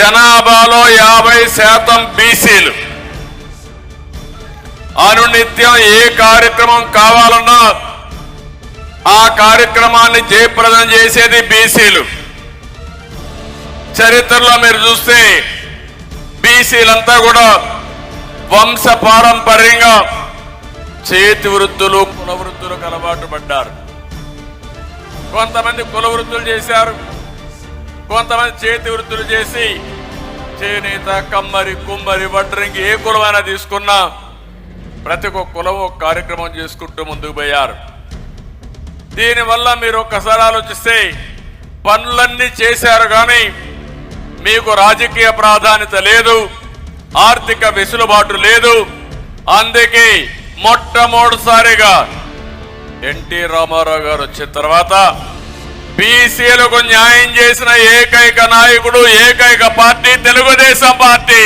జనాభాలో యాభై శాతం బీసీలు. అనునిత్యం ఏ కార్యక్రమం కావాలన్నా ఆ కార్యక్రమాన్ని జయప్రదం చేసేది బీసీలు. చరిత్రలో మీరు చూస్తే బీసీలంతా కూడా వంశ పారంపర్యంగా చేతి వృత్తులు కుల వృత్తులకు అలవాటు పడ్డారు. కొంతమంది కుల వృత్తులు చేశారు. కొంతమంది చేతి వృత్తులు చేసి చేనేత కమ్మరి కుమ్మరి వడ్రంగి ఏ కులమైనా తీసుకున్నా ప్రతి ఒక్క కులం ఒక కార్యక్రమం చేసుకుంటూ ముందుకు పోయారు. దీనివల్ల మీరు ఒక్కసారి ఆలోచిస్తే పనులన్నీ చేశారు కానీ మీకు రాజకీయ ప్రాధాన్యత లేదు ఆర్థిక వెసులుబాటు లేదు. అందుకే మొట్టమొదటిసారిగా ఎన్టీ రామారావు గారు వచ్చిన తర్వాత బీసీలకు న్యాయం చేసిన ఏకైక నాయకుడు ఏకైక పార్టీ తెలుగుదేశం పార్టీ.